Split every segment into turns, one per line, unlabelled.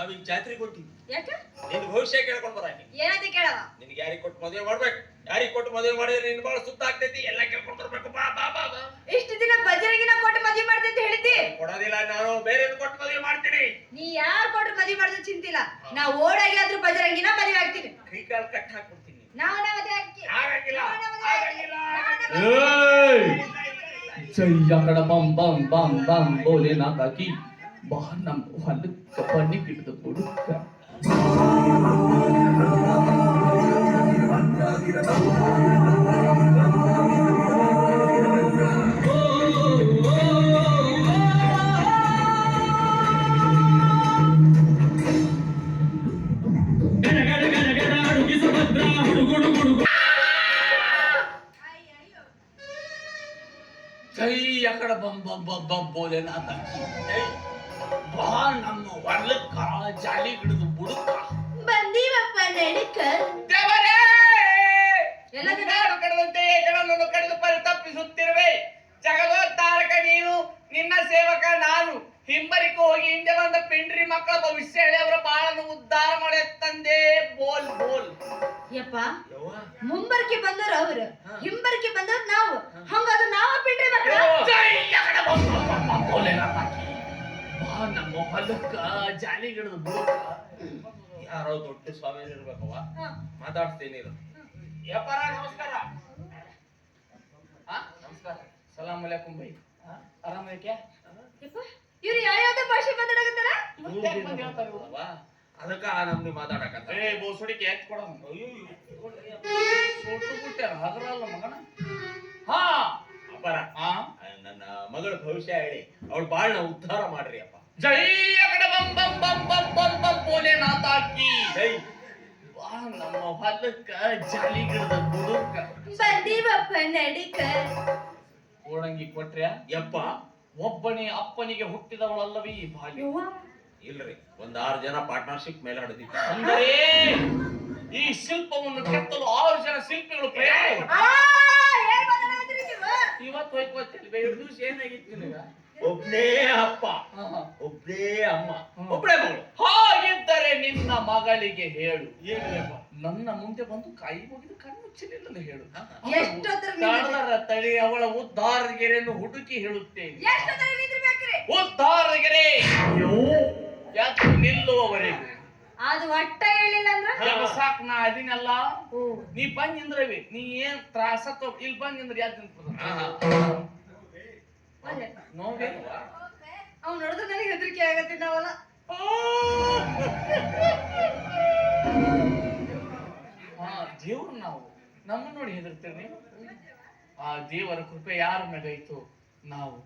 ನಾವೀಗ ಜಾತ್ರೆ ಕೊಟ್ಟಿ
ಯಾಕ?
ನಿನ್ ಭವಿಷ್ಯ ಕೇಳ್ಕೊಂಡ್ ಬರ
ಏನಂತ ಕೇಳವ?
ನಿನ್ಗೆ ಯಾರಿಗ್ ಕೊಟ್ಟು ಮದುವೆ ಮಾಡ್ಬೇಕು? ಯಾರಿಗೆ ಕೊಟ್ಟು ಮದುವೆ ಮಾಡಿದ್ರೆ ನಿನ್ ಬಾಳ ಸುತ್ತ ಆಗ್ತೈತಿ? ಎಲ್ಲ ಕೇಳ್ಕೊಂಡ್ ಬರ್ಬೇಕು. ಬಾ ಬಾ ಬಾ ಬಾ.
ಇಷ್ಟು ದಿನ ಬಜರಂಗಿನ ಕೊಟ್ಟು ಮದುವೆ ಮಾಡ್ತೀನಿ ಅಂತ ಹೇಳಿದ್ದಿ?
ಕೊಡೋದಿಲ್ಲ ನಾನು ಬೇರೆ ಕೊಟ್ಟು ಮದುವೆ ಮಾಡ್ತೀನಿ.
ನೀ ಯಾರ್ ಕೊಟ್ಟರು ಮದುವೆ ಮಾಡಿದ್ರು ಚಿಂತಿಲ್ಲ. ನಾ ಓಡಾಗಿ ಆದ್ರೂ ಬಜರಂಗಿನ ಮದುವೆ ಆಗ್ತೀನಿ
ಕೈ ಕಾಲ್ ಕಟ್ ಹಾಕ್ಬಿಡ್ತೀನಿ
ನಾವನ ಮದ್ವೆ
ಆಗಂಗಿಲ್ಲ
ಏಯ್! ಚಯ್ಯ ಬಂ ಬಂ ಬಂ ಬಂ ಭೋಲೆನಾಥ ಕಿ. ಬಾ ನಮ್ಮ ಹೊಲಕ್ಕ ಬನ್ನಿ ಗಿಡದ ಬುಡುಕ ಜೈ ಅಕಡ ಬಂ ಬಂ ಬಂ ಬಂ ಭೋಲೆನಾಥ ಕಿ ಜೈ ಬಾ ನಮ್ಮ ಹೊಲಕ್ಕ ಜಾಲಿ ಗಿಡದ ಬುಡುಕ
ಬಂದೀವಪ್ಪ ನಡಿಕ
ದೇವರೇ
ಎಲ್ಲದಿನ?
ನಾಡು ಕಡದಂತೆ
ಹೊಲಕ್ಕ ಜಾಲಿ ಗಿಡದ ಬುಡುಕ
ಯಾರೋ ದೊಡ್ಡ ಸ್ವಾಮಿ ಇರ್ಬೇಕವ ಮಾತಾಡ್ತೀನಿ ಇರೋ. ಯಪ್ಪರ ನಮಸ್ಕಾರ.
ಹಾ? ನಮಸ್ಕಾರ. ಸಲಾಮ್ ಅಲೈಕುಂ ಬೈ. ಆರಾಮ
ಯಾವ ಇವ್ರು ಯಾವ್ಯಾವ್ದೋ ಭಾಷೆ ಮಾತಾಡಕತ್ತಾರ?
ಯಾಕ್
ಅದಕ್ಕ ನಮ್ದು ಮಾತಾಡಕತ್ತ
ಏ ಬೋಸುಡಿಗೆ ಯಾಕೆ ಕೊಡೋಣ? ಸೊಟ್ಟು ಬಿಟ್ಟಾರ ಹಗರಲ್ಲ ಮಗನ? ಹಾ
ಅಪ್ಪರ
ಹಾ
ನನ್ನ ಮಗಳ ಭವಿಷ್ಯ ಹೇಳಿ ಅವಳು ಬಾಳ್ನ ಉದ್ಧಾರ ಮಾಡ್ರಿ ಅಪ್ಪ.
ಜೈ ಬಂ ಬಂ ಬಂ ಬಂ ಬಂ ಬಂ ಭೋಲೆನಾಥ ಕಿ ಬಾ ನಮ್ಮ ಹೊಲಕ್ಕ ಜಾಲಿ ಗಿಡದ ಬುಡುಕ
ಬಂದೀವಪ್ಪ ನಡಿಕ.
ಓಡಂಗಿ ಕೊಟ್ರ್ಯಾ
ಯಪ್ಪ
ಒಬ್ಬನೇ ಅಪ್ಪನಿಗೆ ಹುಟ್ಟಿದವಳಲ್ಲವಿ ಈ ಬಾಲ್ಯ.
ಇಲ್ರಿ ಒಂದ್ ಆರು ಜನ ಪಾರ್ಟ್ನರ್ಶಿಪ್ ಮೇಲೆ ಹಡಿದಿತ್ತು
ಅಂದರೆ ಈ ಶಿಲ್ಪವನ್ನು ಕೆತ್ತಲು ಆರು ಜನ ಶಿಲ್ಪಿಗಳು
ನೀವು?
ಇವತ್ತು ಹೋಯ್ಕೋತಿಲ್ವೇ ಎರಡು ದಿವಸ ಏನಾಗಿತ್ತು ನಿನಗ?
ಒಬ್ನೇ ಅಪ್ಪ. ಒಬ್ನೇ ಅಮ್ಮ.
ಒಬ್ಬಳೇ
ಒಬ್ಳೇ ಮಗಳು.
ಹಾಗಿದ್ದರೆ ನಿನ್ನ ಮಗಳಿಗೆ ಹೇಳು. ನನ್ನ ಮುಂದೆ ಬಂದು ಕೈ ಮುಗಿದು ಕಣ್ಣು ಮುಚ್ಚಲಿಲ್ಲ ಹೇಳು. ತಳಿ ಅವಳ ಉದ್ದಾರಗೆರೆಯನ್ನು ಹುಡುಕಿ ಹೇಳುತ್ತೇನೆ. ಉದ್ದಾರಗೆರೆ ಯಾಕೆ ನಿಲ್ಲುವವರೆಗೂ?
ಅದು ಒಟ್ಟ ಹೇಳಿಲ್ಲ ಅಂದ್ರೆ
ಸಾಕ್ ನಾ ಅದಿನಲ್ಲ. ನೀ ಬಂದ್ ನಿಂದ್ರವಿ. ನೀ ಏನ್ ತ್ರಾಸ ಇಲ್ಲಿ ಬಂದ್ರೆ ಯಾಕೆ ನಿಂತ್ರದ ನೋವೇನುವ
ಅವ್ನು ನೋಡಿದ್ರೆ ನನಗೆ ಹೆದರಿಕೆ ಆಗತ್ತೆ ನಾವಲ್ಲ.
ದೇವ್ರು ನಾವು. ನಮ್ಮನ್ನ ನೋಡಿ ಹೆದರ್ತೀರಿ ನೀವು? ಆ ದೇವರ ಕೃಪೆ ಯಾರ ಮೇಲೈತು ನಾವು.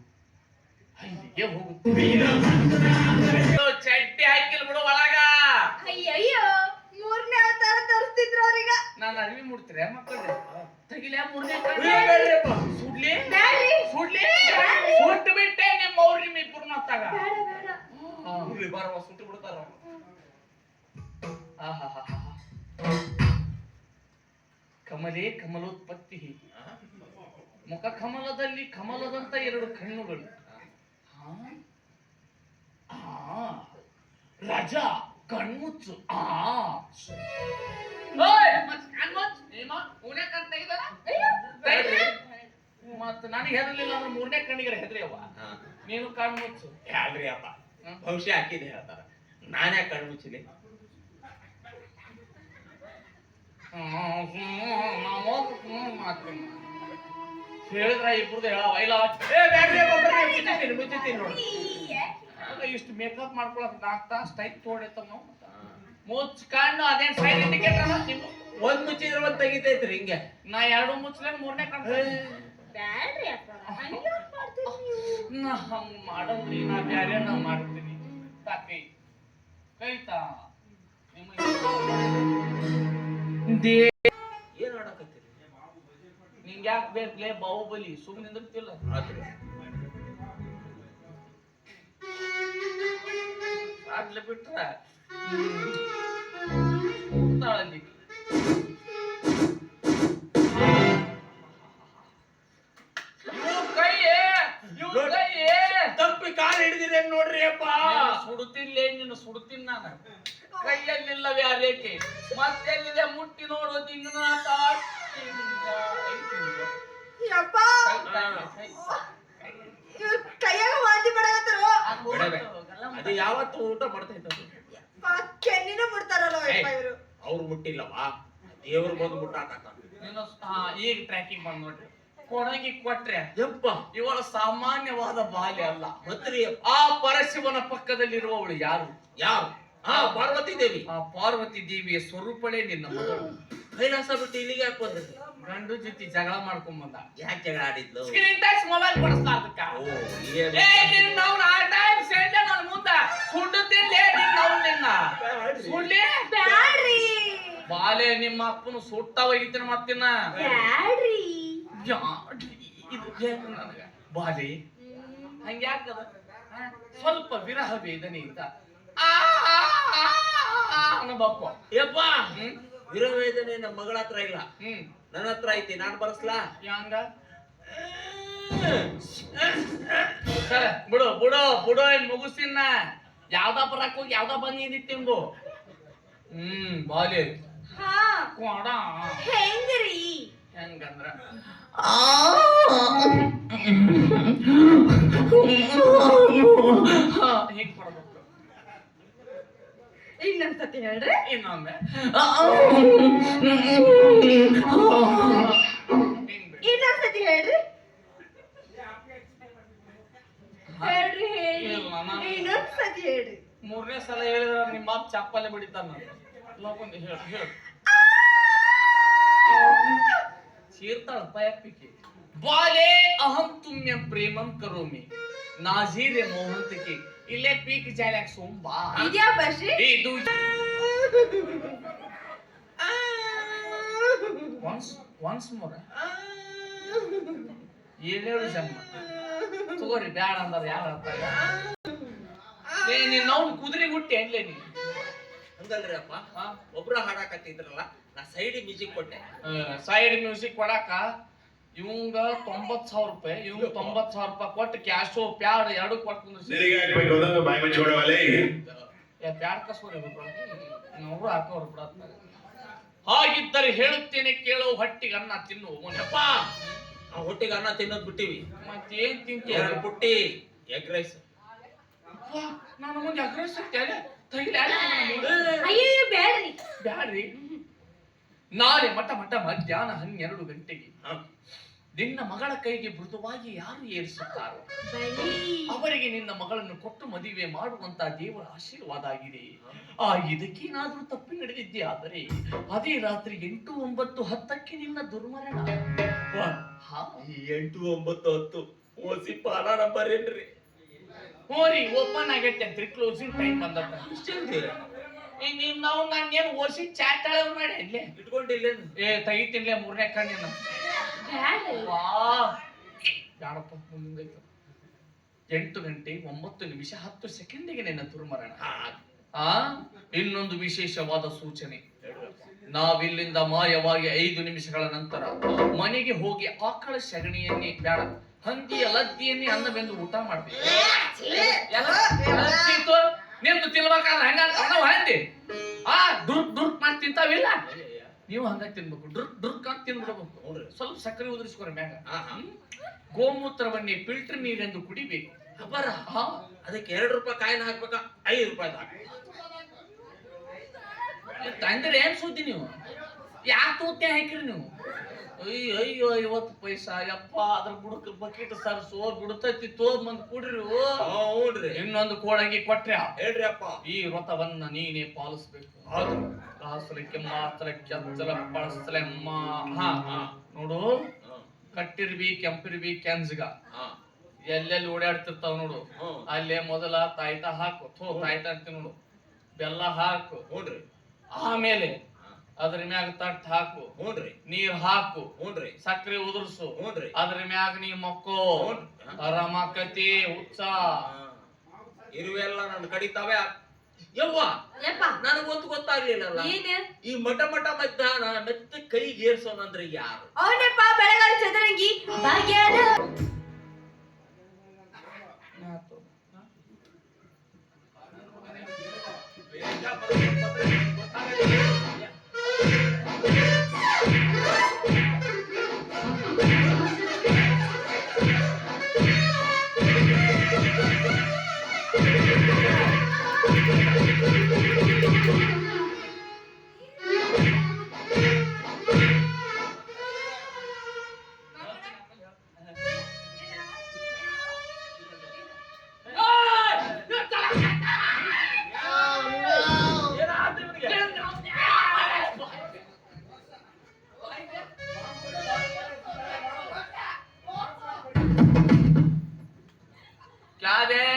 ಅಲ್ಲಿಗೆ ಹೋಗುತ್ತೀವಿ ಚಡ್ಡಿ ಹಾಕಿಲ್ ಬಿಡು ಒಳಗ.
ಅಯ್ಯಯ್ಯೋ ಮೂರನೇ ಅವತಾರ ತೋರಿಸ್ತಿದ್ರು ಅವ್ರೀಗ.
ನಾನು ಅರಿವಿ ಮುಡ್ತೀರ ಮಕ್ಕಳು ತೆಗಿಲ ಮೂರನೇ
ಬೇಡ್ರಿಪ್ಪ.
ಸುಡ್ಲಿ
ಬ್ಯಾಡ್ರಿ.
ಸುಡ್ಲಿ
ಬ್ಯಾಡ್ರಿ.
ಸುಟ್ಟು ಬಿಟ್ಟೆ ನಿಮ್ಮ ಅವ್ರ ನಿಮ್ಮ ಇಬ್ಬರು ಮತ್ತಾಗ
ಬೇಡ ಬೇಡ
ಇರ್ಲಿ ಬಾರವ್ವ, ಸುಟ್ಟು ಬಿಡ್ತಾರ
ಆಹಾಹಾಹಾ. ಕಮಲೇ ಕಮಲೋತ್ಪತ್ತಿ ಮುಖ ಕಮಲದಲ್ಲಿ ಕಮಲದಂತ ಎರಡು ಕಣ್ಣುಗಳು ಹಾ? ಆ, ರಾಜ ಕಣ್ಮುಚ್ಚು ಆ ಓಯ್, ಮತ್ತ್ ಕಣ್ಮುಚ್ಚ್. ಏಮ? ಮೂರನೇ ಕಣ್ ತೆಗಿದಾರ? ತೆಗ್ರಿ. ನನಗೆ ಹೆದರ್ಲಿಲ್ಲ ಅಂದ್ರೆ ಮೂರನೇ ಕಣ್ಣಿಗೆ ಹೆದ್ರಿ ಅವ್ವ. ನೀನು ಕಣ್ಮುಚ್ಚು
ಅಲ್ರಿ ಅಪ್ಪ?
ಹ್ಮ್.
ಭವಿಷ್ಯ ಹಾಕಿದೆ ಹೇಳ್ತಾರ. ನಾನೇ ಕಣ್ಣು ಮುಚ್ಚಿಲಿ
ಹೇಳಿದ್ರ ಇಬ್ರದ್ದು
ಹೇಳವ ಅಪ್ಪ, ಬರ್ರಿ, ಮುಚ್ಚಿತೀನಿ ಮುಚ್ಚಿತೀನಿ ನೋಡಿ.
ಇಷ್ಟು ಮೇಕಪ್ ಮಾಡ್ಕೊಳಕ್ ನಾಲ್ಕು ತಾಸು ಟೈಟ್ ತೋಡಿತ್ತಮ್ಮ ಮುಚ್ಚ ಕಣ್ಣು ಅದೇನ್ ಸೈಡ್ ಇಂಡಿಕೇಟರ್ ನಿಮ್ಮ
ಒಂದ್ ಮುಚ್ಚಿದ್ರೆ ಒಂದ್ ತೆಗಿತೈತ್ರಿ ಹಿಂಗೆ.
ನಾ ಎರಡು ಮುಚ್ಚಲೇನ್ ಮೂರನೇ ಕಣ್ಣು
ಬ್ಯಾಡ್ರಿ ಅಪ್ಪ. ಹಂಗ್ಯಾಕ್ ಮಾಡ್ತೀರಿ ನೀವು?
ನಾ ಹಂಗ್ ಮಾಡಲ್ರಿ ನಾ ಬ್ಯಾರೆ ನಾ ಮಾಡ್ತೀನಿ. ತಾಕೈ ಕೈತಾ ದೇ
ಏನ್ ಮಾಡಕತ್ತೀರಿ?
ನಿಂಗೆ ಯಾಕೆ ಬೇಕ್ಲೇ ಬಾಹುಬಲಿ? ಸುಮ್ಮನೆ ನಿಂದಿರ್ತಿಲ್ಲ.
ಆತ್ರಿ.
ಆಗ್ಲೇ ಬಿಟ್ರ?
ಕೈಯಾಗ ವಾಂತಿ ಮಾಡಕತ್ತಾರೋ
ಅದು ಯಾವತ್ತು ಊಟ ಮಾಡ್ತಾ ಇದ್ದದ್ದು.
ಕೆನ್ನಿನ ಬಿಡ್ತಾರಲ್ಲ ಇವರು
ಅವ್ರು ಮುಟ್ಟಿಲ್ಲವಾ? ದೇವ್ರು ಬಂದು
ಮುಟ್ಟಾಕತ್ತ ಈಗ ಟ್ರ್ಯಾಕಿಂಗ್ ಬಂದ್ ನೋಡ್ರಿ. ಕೊಡಗಿ ಕೊಟ್ರೆ
ಯಪ್ಪ.
ಇವಳ ಸಾಮಾನ್ಯವಾದ ಬಾಲ್ಯ ಅಲ್ಲ.
ಮತ್ರಿ
ಆ ಪರಶಿವನ ಪಕ್ಕದಲ್ಲಿರುವವಳು ಯಾರು?
ಯಾರು? ಆ ಪಾರ್ವತಿ ದೇವಿ.
ಆ ಪಾರ್ವತಿ ದೇವಿಯ ಸ್ವರೂಪಳೇ ನಿನ್ನ ಮಗಳು.
ಕೈಲಾಸ ಬಿಟ್ಟು ಇಲ್ಲಿಗೆ ಯಾಕೆ ಬಂದ್ರಿ
ಗಂಡು ಜೊತೆ ಜಗಳ ಮಾಡ್ಕೊಂಡ್ ಬಂದ.
ಯಾಕೆ ಜಗಳ ಆಡಿದ್ಲು?
ಸ್ಕ್ರೀನ್ ಟಚ್ ಮೊಬೈಲ್
ಓ
ಏ ನಿನ್ನ ನಾವು ಆ ಟೈಮ್ ಸೆಂಡೆ ನನ್ನ ಮುಂದ. ನಾವು ನಿನ್ನ
ಬ್ಯಾಡ್ರಿ.
ಬಾಲೆ ನಿಮ್ಮ ಅಪ್ಪನು ಸುಟ್ಟ ಒಯ್ತೀನಿ ಮತ್ತಿನ
ಬ್ಯಾಡ್ರಿ.
ಯಾಡ್ರಿ, ಇದು ಬೇಕು ನನಗ? ಬಾಲೆ ಹಂಗ್ಯಾಕದ ಸ್ವಲ್ಪ ವಿರಹ ವೇದನೆ ಇದ್ದ. ಆ, ಆ, ಆ ಅನ್ನಬೇಕು
ಯಪ್ಪ
ವಿರಹ
ವೇದನೆ ನಮ್ಮ ಮಗಳ ಹತ್ರ ಇಲ್ಲ.
ಹ್ಮ್.
ನನ್ನ ಹತ್ರ ಐತಿ ನಾನು ಬರ್ಸ್ಲಾ
ಯಾಂಗ ಸರ ಬಿಡು ಬಿಡು ಬಿಡು ಏನ್ ಮುಗಿಸಿನ ಯಾವ್ದ ಬರಕ್ ಹೋಗಿ ಯಾವ್ದ ಬಂದಿದ್ದಿತ್ತು ಹ್ಮ್ ಬಾಲಿ
ಹಾ
ಕೊಡ
ಹೆಂಗ್ರಿ
ಹೆಂಗಂದ್ರ ಹಿಂಗ್ ಕೊಡ್ಬೇಕು
ಇನ್ನೊಂದ್ಸತಿ ಹೇಳ್ರಿ.
ಇನ್ನೊಮ್ಮೆ. ಹಿಂಗ್ ಬಿಡು.
ಇನ್ನೊಂದ್ಸತಿ ಹೇಳ್ರಿ. ಹೇಳ್ರಿ ಹೇಳಿ.
ಇಲ್ಲ, ನಾನು-
ಇನ್ನೊಂದ್ಸತಿ ಹೇಳ್ರಿ.
ಮೂರನೇ ಸಲ ಹೇಳಿದ್ರೆ ನಿಮ್ಮ ಅಪ್ಪ ಚಪ್ಪಲೆ ಬಿಡಿತಾನ. ಲೋಕಂದು ಹೇಳು ಹೇಳು. ಚೀರ್ತಾಳಪ್ಪ ಯಾಪಿಕೆ ಬಾಲೆ ಅಹಂ ತುಮ್ಯ ಪ್ರೇಮಂ ಕರೋಮಿ. ನಾಜೀರೆ ಮೋಹಂತಕ್ಕೆ ಇಲ್ಲೇ ಪೀಕ್ ಜಾಲ್ಯಾಕ ಸುಂಬಾ.
ಇದ್ಯಾ ಬಶ್ರಿ
ಇದು ಒನ್ಸ್ ಒನ್ಸ್ ಮೋರ್ ಏಳೇಳು ಜನ್ಮ ತಗೋರಿ ಬ್ಯಾಡ ಅಂದಾರ ಯಾರು ಅರ್ಥ ಏ ನೀನ್ ನಾವು ಕುದುರೆ ಹುಟ್ಟಿ ಅನ್ಲೇ ನೀ
ಹಂಗಲ್ರಿ ಅಪ್ಪ ಒಬ್ರ ಹಾಡಾಕತ್ತಿದ್ರಲ್ಲ ನಾ ಸೈಡ್ ಮ್ಯೂಸಿಕ್ ಕೊಟ್ಟೆ.
ಸೈಡ್ ಮ್ಯೂಸಿಕ್ ಕೊಡಾಕ ಇವಂಗ ತೊಂಬತ್ ಸಾವಿರ ರೂಪಾಯಿ ಇವಂಗ ತೊಂಬತ್ ಸಾವಿರ ರೂಪಾಯಿ ಕೊಟ್ಟು ಕ್ಯಾಶು ಪ್ಯಾಡ್ ಎರಡು ಕೊಟ್ಟು
ಬಾಯಿ ಮುಚ್ಚಿಕೊಡವಲ್ಲೇ
ಏ ಪ್ಯಾಡ್ ಕಸ್ಕೋರಿ ಅವರು ಹಾಕೋರು ಹಾಗಿದ್ದರೆ ಹೇಳುತ್ತೇನೆ ಕೇಳೋ ಹೊಟ್ಟಿಗೆ ಅನ್ನ ತಿನ್ನು.
ಯಪ್ಪ ಆ ಹೊಟ್ಟಿಗೆ ಅನ್ನ ತಿನ್ನೋದ್ ಬಿಟ್ಟಿವಿ.
ಮತ್ತೇನ್ ತಿಂತೀಯ?
ಎರಡು ಪುಟ್ಟಿ ಎಗ್ ರೈಸ್
ನಾನು ಮುಂದೆ ಅಗ್ರೆಸ್ ತಗಿಲ
ಅಯ್ಯೋ ಬ್ಯಾಡ್ರಿ.
ಬ್ಯಾಡ್ರಿ. ನಾಳೆ ಮಠ ಮಠ ಮಧ್ಯಾಹ್ನ ಹನ್ನೆರಡು ಗಂಟೆಗೆ ನಿನ್ನ ಮಗಳ ಕೈಗೆ ಮೃದುವಾಗಿ ಯಾರು ಏರಿಸುತ್ತಾರೋ? ಅವರಿಗೆ ನಿನ್ನ ಮಗಳನ್ನು ಕೊಟ್ಟು ಮದುವೆ ಮಾಡುವಂತ ದೇವರ ಆಶೀರ್ವಾದ ಆಗಿದೆ. ಆ ಇದಕ್ಕೇನಾದ್ರೂ ತಪ್ಪಿ ನಡೆದಿದ್ದೆ ಆದರೆ ಅದೇ ರಾತ್ರಿ ಎಂಟು ಒಂಬತ್ತು ಹತ್ತಕ್ಕೆ ನಿನ್ನ ದುರ್ಮರಣ.
ಎಂಟು ಒಂಬತ್ತು ಹತ್ತು ಓಸಿ ಪಾಲ ನಂಬರ್ ಏನ್ರಿ
ಹೋರಿ ಓಪನ್ ಆಗೈತೆ. ಅಂತ ಕ್ಲೋಸಿಂಗ್ ಟೈಮ್ ಬಂದತ್ತ ನೀನ್ ನಾವು ನಾನು ಏನು ಓಸಿ ಚಾಟ್ ಮಾಡಿ ಇಲ್ಲೇ
ಇಟ್ಕೊಂಡಿಲ್ಲೇನು
ಏ ತೆಗಿತಿನ್ಲೇ ಮೂರನೇ ಕಣ್ಣಿನ ಬ್ಯಾಡಪ್ಪ ಮುಂದೈತು. ಎಂಟು ಗಂಟೆ ಒಂಬತ್ತು ನಿಮಿಷ ಹತ್ತು ಸೆಕೆಂಡಿಗೆ ನಿನ್ನ ದುರ್ಮರಣ. ಆ? ಇನ್ನೊಂದು ವಿಶೇಷವಾದ ಸೂಚನೆ. ನಾವಿಲ್ಲಿಂದ ಮಾಯವಾಗಿ ಐದು ನಿಮಿಷಗಳ ನಂತರ ಮನೆಗೆ ಹೋಗಿ ಆಕಳ ಸಗಣಿಯನ್ನೇ ಬೇಡ ಹಂದಿಯ ಲದ್ದಿಯನ್ನೇ ಅನ್ನವೆಂದು ಊಟ ಮಾಡ್ಬೇಕು. ನಿಮ್ದು ತಿನ್ಬೇಕಾದ್ರೆ ಹಂಗ ನಾವು ಹಂದಿ ಆ ದುರ್ಕ್ ದುರ್ಕ್ ಮಾಡಿ ತಿಂತಾವಿಲ್ಲ? ನೀವು ಹಂಗ ತಿನ್ಬೇಕು. ದುರ್ಕ್ ಡುರ್ಕ್ ಅಂತ ತಿನ್ಬಿಡ್ಬೇಕು. ಸ್ವಲ್ಪ ಸಕ್ಕರೆ ಉದುರಿಸ್ಕೊರ ಮ್ಯಾಗ? ಗೋಮೂತ್ರವನ್ನೇ ಫಿಲ್ಟರ್ ನೀರೆಂದು ಕುಡಿಬೇಕು. ಹಾ.
ಅದಕ್ಕೆ ಎರಡು ರೂಪಾಯಿ ಕಾಯಿನ ಹಾಕ್ಬೇಕಾ? ಐದು ರೂಪಾಯಿ
ತಂದ್ರೆ ಏನ್ ಸುದ್ದಿ ನೀವು? ಯಾಕೆ ತೂತ್ಯ ಹಾಕಿರಿ ನೀವು? ಅಯ್ಯೋ ಅಯ್ಯೋ ಐವತ್ತು ಪೈಸಾ ಯಪ್ಪ ಅದ್ರ ಬುಡಕ್ ಬಕೆಟ್ ಸರ್ಸು ಬಿಡುತ್ತೈತಿ ತೋದ್ ಮಂದ್ ಕುಡ್ರಿ.
ಹ್ಞೂನ್ರಿ
ಇನ್ನೊಂದು ಕೋಡಂಗಿ ಕೊಟ್ರಿ.
ಹೇಳ್ರಿ ಅಪ್ಪ
ಈ ವ್ರತವನ್ನ ನೀನೇ ಪಾಲಿಸ್ಬೇಕು.
ಅದು
ಕಾಸಲಕ್ಕೆ ಮಾತ್ರ ಕೆತ್ತಲ ಪಳಸಲೆ ನೋಡು. ಕಟ್ಟಿರ್ಬಿ ಕೆಂಪಿರ್ಬಿ ಕೆಂಜ್ಗ. ಎಲ್ಲೆಲ್ಲಿ ಓಡಾಡ್ತಿರ್ತಾವ ನೋಡು. ಅಲ್ಲೇ ಮೊದಲ ತಾಯ್ತ ಹಾಕು. ಥೋ ತಾಯ್ತ ಅಂತೀನಿ ನೋಡು. ಬೆಲ್ಲ ಹಾಕು.
ನೋಡ್ರಿ
ಆಮೇಲೆ ಅದ್ರ ಮ್ಯಾಗ ತಟ್ ಹಾಕು.
ಹ್ಞೂನ್ರಿ
ನೀರ್ ಹಾಕು.
ಹ್ಞೂನ್ರಿ
ಸಕ್ರೆ ಉದುರ್ಸು.
ಹ್ಞೂನ್ರಿ
ಅದ್ರ ಮ್ಯಾಗ ನೀ ಮಕ್ಕೋ. ರಮಕತಿ ಹುಚ್ಚ.
ಇರುವೆಲ್ಲ ನನ್ನ ಕಡಿತಾವೆ ಯವ್ವ
ಯಪ್ಪ.
ನನಗೊಂದು ಗೊತ್ತಾಗ್ಲಿಲ್ಲ
ಏನ್?
ಈ ಮಠ ಮಠ ಮಧ್ಯಾಹ್ನ ಮೆತ್ತ ಕೈಗೇರ್ಸೋನಂದ್ರೆ ಯಾರು?
ಅವನಪ್ಪ ಬೆಳಗಾವಿ ಚದರಂಗಿ. ಭಾಗ್ಯದ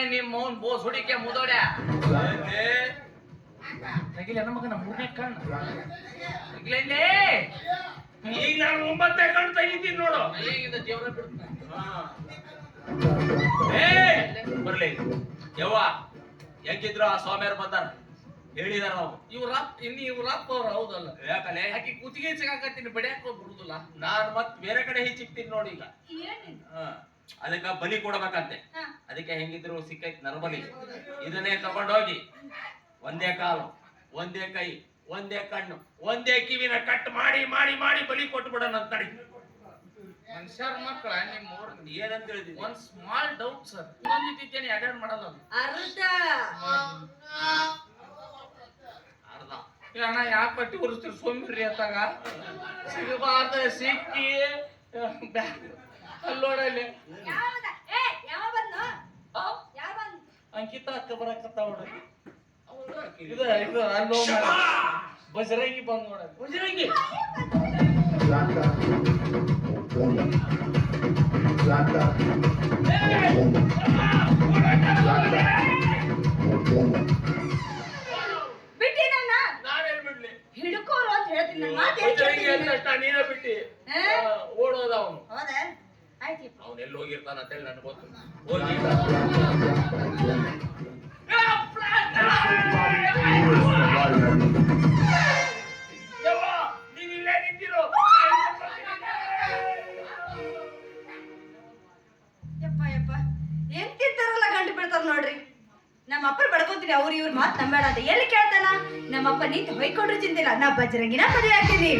ನಿಮ್ಮ ಮೌನ್ ಬೋಸ್ ಹುಡಿಕೆ ಮುದೋಡ.
ಏ,
ತೆಗಿಲ ನಮ್ಮ ಮಗನ ಮೂರನೇ ಕಣ್ಣು. ತೆಗಿಲೇ
ಈಗ ನಾನು ಒಂಬತ್ತೇ ಕಣ್ಣು ತೆಗಿತೀನಿ ನೋಡು.
ಹೇಗಿದೆ ದೇವ್ರ ಬಿಡ್ತಾನೆ
ಹಾ. ಏ ಬರ್ಲಿ. ಯವ್ವ ಹೆಂಗಿದ್ರು ಆ ಸ್ವಾಮಿಯವ್ರು ಬಂದಾರ? ಹೇಳಿದಾರ ನಾವು.
ಇವ್ರ ಅಪ್ಪ ಇನ್ನು ಇವ್ರ ಅಪ್ಪ ಅವ್ರು ಹೌದಲ್ಲ.
ಯಾಕಲೆ?
ಆಕಿ ಕುತ್ತಿಗೆ ಸಿಗಾಕತ್ತೀನಿ ಬಡಿಯಾಕ ಬರುದಿಲ್ಲ
ನಾನ್ ಮತ್ ಬೇರೆ ಕಡೆ ಹೆಚ್ಚಿಕ್ತೀನಿ ನೋಡಿ ಈಗ. ಅದಕ್ಕ ಬಲಿ ಕೊಡ್ಬೇಕಂತೆ. ಅದಕ್ಕೆ ಹೆಂಗಿದ್ರು ಸಿಕ್ಕೈತ್ ನರಬಲಿ ಇದನ್ನೇ ತಗೊಂಡೋಗಿ ಒಂದೇ ಕಾಲು ಒಂದೇ ಕೈ ಒಂದೇ ಕಣ್ಣು ಒಂದೇ ಕಿವಿನ ಕಟ್ ಮಾಡಿ ಮಾಡಿ ಮಾಡಿ ಬಲಿ ಕೊಟ್ಟು ಬಿಡೋಣ ಅಂತ ನಡಿ.
ಮನುಷ್ಯರ ಮಕ್ಕಳ ನಿಮ್ಮ ಊರ್
ಏನಂತ ಹೇಳಿದ್ವಿ
ಒಂದ್ ಸ್ಮಾಲ್ ಡೌಟ್ ಸರ್ ಇನ್ನೊಂದಿದ್ದೇನೆ ಎರಡೆರಡು ಮಾಡಲ್ಲ.
ಅರ್ಧ.
ಅಣ್ಣ ಯಾಕೆ ಪಟ್ಟಿ ಉರಿಸ್ತೀರಿ? ಸೋಮಿರ್ರಿ ಅತ್ತಾಗ ಸಿಗಬಾರ್ದ ಸಿಕ್ಕಿ ಅಲ್ಲೋಡಲ್ಲಿ? ಅಂಕಿತ ಅಕ್ಕ ಬರಕತ್ತ ನೋಡ್ರಿ ಇದು ಇದು ಅಲ್ಲೋ ಬಜರಂಗಿ ಬಂದ್ ನೋಡ್ರಿ
ಬಜರಂಗಿ!
ಹಿಡ್ಕೋರು ಅಂತ ಹೇಳ್ತೀನಿ. ನೀನು?
ಬಿಟ್ಟಿ.
ಹಾ?
ಓಡೋದ ಅವನು.
ಹೌದಾ? ಆಯ್ತು.
ಅವನ್ ಎಲ್ಲಿ ಹೋಗಿರ್ತಾನ ನನಗೆ ಗೊತ್ತು.
ಬೀಳ್ತಾರ ನೋಡ್ರಿ. ನಮ್ಮ ಅಪ್ಪ ಬಡ್ಕೋತೀನಿ ಅವ್ರು ಇವ್ರ ಮಾತು ನಂಬೇಡ ಅಂತ. ಎಲ್ಲಿ ಕೇಳ್ತಾನ? ನಮ್ಮಪ್ಪ ನಿಂತು ಹೊಯ್ಕೊಂಡ್ರು ಚಿಂತಿಲ್ಲ. ನಾ ಬಜರಂಗಿನ ಮದುವೆ ಆಗ್ತೀನಿ.